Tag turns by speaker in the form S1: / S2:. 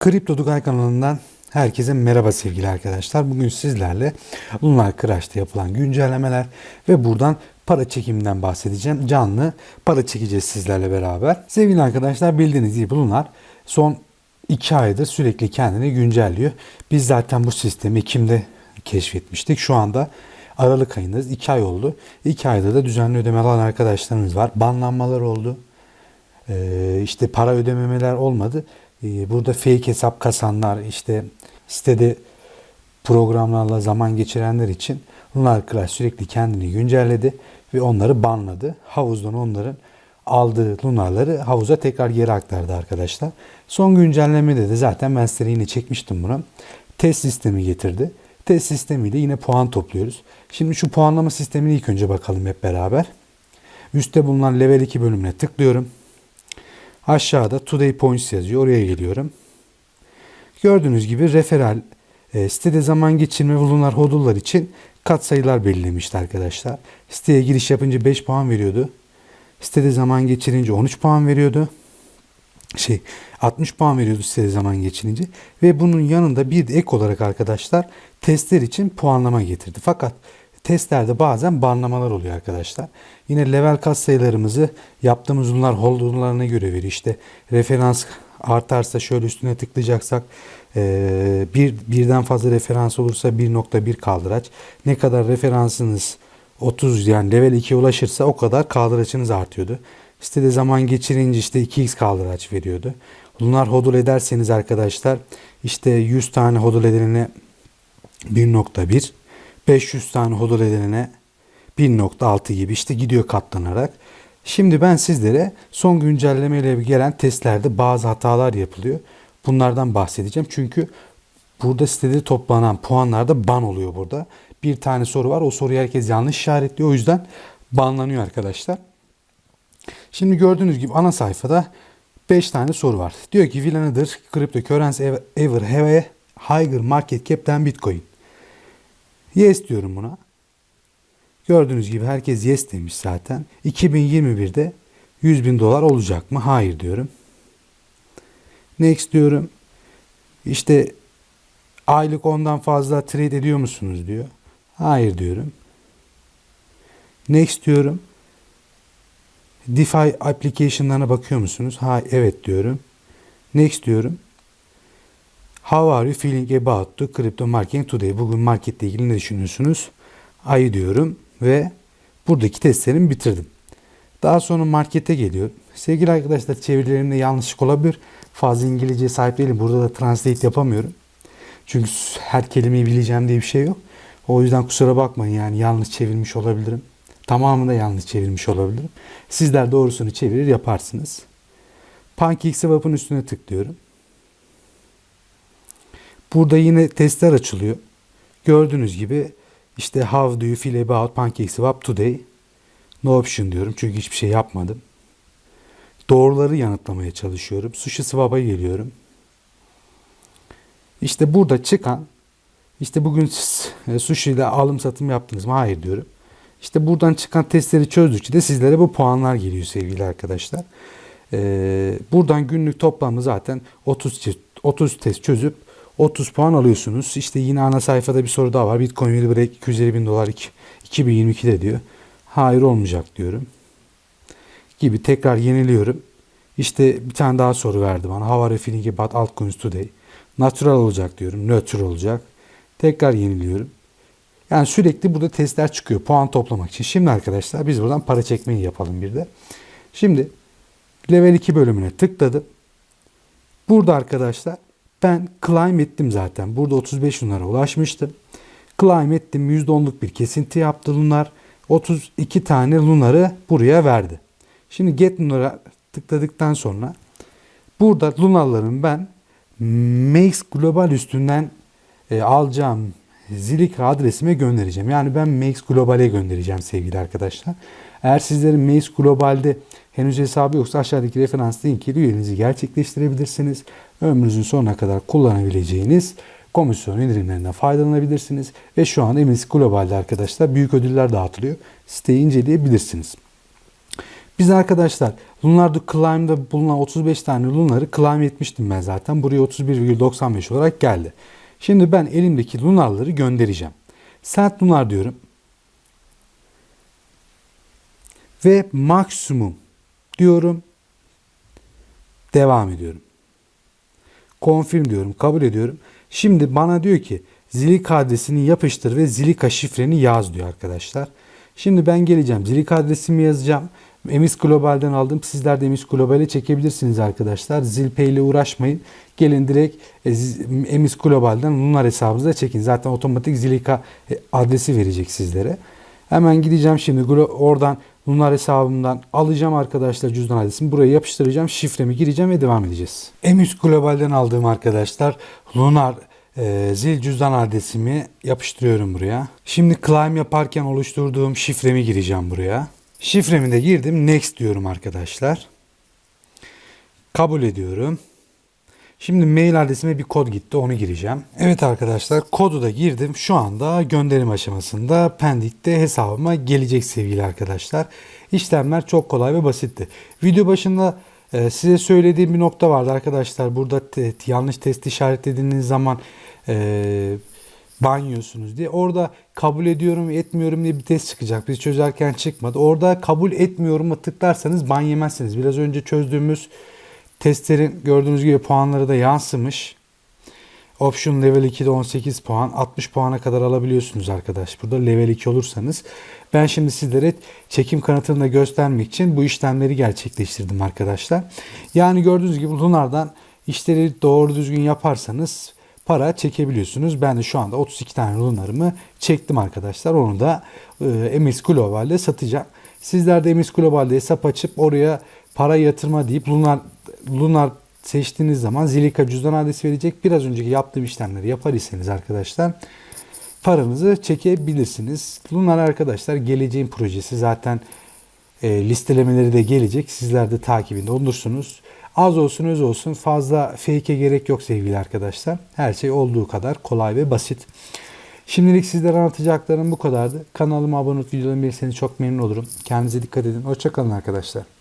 S1: Kripto Dugay kanalından herkese merhaba sevgili arkadaşlar. Bugün sizlerle Lunar Crash'ta yapılan güncellemeler ve buradan para çekiminden bahsedeceğim. Canlı para çekeceğiz sizlerle beraber. Sevgili arkadaşlar bildiğiniz gibi Lunar son 2 aydır sürekli kendini güncelliyor. Biz zaten bu sistemi Ekim'de keşfetmiştik. Şu anda Aralık ayındayız. 2 ay oldu. 2 ayda da düzenli ödeme alan arkadaşlarımız var. Banlanmalar oldu. Ee, işte para ödememeler olmadı. Ee, burada fake hesap kasanlar işte sitede programlarla zaman geçirenler için Lunar Clash sürekli kendini güncelledi ve onları banladı. Havuzdan onların aldığı lunarları havuza tekrar geri aktardı arkadaşlar. Son güncellemede de zaten ben size yine çekmiştim bunu. Test sistemi getirdi. Test sistemiyle yine puan topluyoruz. Şimdi şu puanlama sistemine ilk önce bakalım hep beraber. Üstte bulunan level 2 bölümüne tıklıyorum. Aşağıda Today Points yazıyor. Oraya geliyorum. Gördüğünüz gibi referal e, sitede zaman geçirme ve lunar hodullar için katsayılar belirlemişti arkadaşlar. Siteye giriş yapınca 5 puan veriyordu. Sitede zaman geçirince 13 puan veriyordu. Şey 60 puan veriyordu sitede zaman geçirince ve bunun yanında bir de ek olarak arkadaşlar testler için puanlama getirdi. Fakat testlerde bazen banlamalar oluyor arkadaşlar. Yine level kat sayılarımızı yaptığımız bunlar holdinglarına göre veriyor. İşte referans artarsa şöyle üstüne tıklayacaksak bir birden fazla referans olursa 1.1 kaldıraç. Ne kadar referansınız 30 yani level 2'ye ulaşırsa o kadar kaldıraçınız artıyordu. Sitede zaman geçirince işte 2x kaldıraç veriyordu. Bunlar hodul ederseniz arkadaşlar işte 100 tane hodul edilene 1.1 500 tane hodul edilene 1.6 gibi işte gidiyor katlanarak. Şimdi ben sizlere son güncellemeyle gelen testlerde bazı hatalar yapılıyor. Bunlardan bahsedeceğim. Çünkü burada sitede toplanan puanlarda ban oluyor burada. Bir tane soru var. O soruyu herkes yanlış işaretliyor. O yüzden banlanıyor arkadaşlar. Şimdi gördüğünüz gibi ana sayfada 5 tane soru var. Diyor ki will another cryptocurrency ever have a higher market cap than bitcoin? Yes diyorum buna. Gördüğünüz gibi herkes yes demiş zaten. 2021'de 100 bin dolar olacak mı? Hayır diyorum. Next diyorum. İşte aylık ondan fazla trade ediyor musunuz diyor. Hayır diyorum. Next diyorum. DeFi application'larına bakıyor musunuz? Ha evet diyorum. Next diyorum. How are you feeling about the crypto market today? Bugün marketle ilgili ne düşünüyorsunuz? Ayı diyorum ve buradaki testlerimi bitirdim. Daha sonra markete geliyorum. Sevgili arkadaşlar çevirilerimde yanlışlık olabilir. Fazla İngilizceye sahip değilim. Burada da translate yapamıyorum. Çünkü her kelimeyi bileceğim diye bir şey yok. O yüzden kusura bakmayın yani yanlış çevirmiş olabilirim. Tamamını da yanlış çevirmiş olabilirim. Sizler doğrusunu çevirir yaparsınız. PancakeSwap'ın üstüne tıklıyorum. Burada yine testler açılıyor. Gördüğünüz gibi işte how do you feel about PancakeSwap today? No option diyorum çünkü hiçbir şey yapmadım. Doğruları yanıtlamaya çalışıyorum. Sushi Swap'a geliyorum. İşte burada çıkan işte bugün siz e, sushi ile alım satım yaptınız mı? Hayır diyorum. İşte buradan çıkan testleri çözdükçe de sizlere bu puanlar geliyor sevgili arkadaşlar. Ee, buradan günlük toplamı zaten 30 30 test çözüp 30 puan alıyorsunuz. İşte yine ana sayfada bir soru daha var. Bitcoin will break 250 bin dolar 2022'de diyor. Hayır olmayacak diyorum. Gibi tekrar yeniliyorum. İşte bir tane daha soru verdi bana. How are you feeling about altcoins today? Natural olacak diyorum. Neutral olacak. Tekrar yeniliyorum. Yani sürekli burada testler çıkıyor puan toplamak için. Şimdi arkadaşlar biz buradan para çekmeyi yapalım bir de. Şimdi level 2 bölümüne tıkladım. Burada arkadaşlar ben climb ettim zaten. Burada 35 lunara ulaşmıştım. Climb ettim. %10'luk bir kesinti yaptı lunar. 32 tane lunarı buraya verdi. Şimdi get lunara tıkladıktan sonra burada lunarların ben Max Global üstünden e, alacağım Zilika adresime göndereceğim. Yani ben Max Global'e göndereceğim sevgili arkadaşlar. Eğer sizlerin Max Global'de henüz hesabı yoksa aşağıdaki referans linkiyle üyeliğinizi gerçekleştirebilirsiniz. Ömrünüzün sonuna kadar kullanabileceğiniz komisyon indirimlerinden faydalanabilirsiniz. Ve şu an Max Global'de arkadaşlar büyük ödüller dağıtılıyor. Siteyi inceleyebilirsiniz. Biz arkadaşlar Lunar to Climb'da bulunan 35 tane Lunar'ı climb etmiştim ben zaten. Buraya 31,95 olarak geldi. Şimdi ben elimdeki Lunar'ları göndereceğim. Send Lunar diyorum. Ve maksimum diyorum. Devam ediyorum. Confirm diyorum. Kabul ediyorum. Şimdi bana diyor ki Zilika adresini yapıştır ve Zilika şifreni yaz diyor arkadaşlar. Şimdi ben geleceğim. Zilika adresimi yazacağım. Emis Global'den aldım. Sizler de Emis Global'e çekebilirsiniz arkadaşlar. Zilpay ile uğraşmayın. Gelin direkt e, Emis Global'den Lunar hesabınıza çekin. Zaten otomatik Zilika e, adresi verecek sizlere. Hemen gideceğim şimdi oradan Lunar hesabımdan alacağım arkadaşlar cüzdan adresimi. Buraya yapıştıracağım. Şifremi gireceğim ve devam edeceğiz. Emis Global'den aldığım arkadaşlar Lunar e, zil cüzdan adresimi yapıştırıyorum buraya. Şimdi climb yaparken oluşturduğum şifremi gireceğim buraya. Şifremi de girdim. Next diyorum arkadaşlar. Kabul ediyorum. Şimdi mail adresime bir kod gitti onu gireceğim. Evet arkadaşlar kodu da girdim. Şu anda gönderim aşamasında Pendik'te hesabıma gelecek sevgili arkadaşlar. İşlemler çok kolay ve basitti. Video başında e, size söylediğim bir nokta vardı arkadaşlar. Burada te- yanlış test işaretlediğiniz zaman e, ban yiyorsunuz diye. Orada kabul ediyorum etmiyorum diye bir test çıkacak. Biz çözerken çıkmadı. Orada kabul etmiyorum'a tıklarsanız ban yemezsiniz. Biraz önce çözdüğümüz testlerin gördüğünüz gibi puanları da yansımış. Option level 2'de 18 puan, 60 puana kadar alabiliyorsunuz arkadaş. Burada level 2 olursanız. Ben şimdi sizlere çekim kanıtını da göstermek için bu işlemleri gerçekleştirdim arkadaşlar. Yani gördüğünüz gibi Lunar'dan işleri doğru düzgün yaparsanız para çekebiliyorsunuz. Ben de şu anda 32 tane Lunar'ımı çektim arkadaşlar. Onu da e, MS Global'de satacağım. Sizler de MS Global'de hesap açıp oraya para yatırma deyip Lunar Lunar seçtiğiniz zaman Zilika cüzdan adresi verecek. Biraz önceki yaptığım işlemleri yapar iseniz arkadaşlar paranızı çekebilirsiniz. Lunar arkadaşlar geleceğin projesi zaten e, listelemeleri de gelecek. Sizler de takibinde olursunuz. Az olsun öz olsun fazla fake'e gerek yok sevgili arkadaşlar. Her şey olduğu kadar kolay ve basit. Şimdilik sizlere anlatacaklarım bu kadardı. Kanalıma abone olup videolarımı beğenirseniz çok memnun olurum. Kendinize dikkat edin. Hoşçakalın arkadaşlar.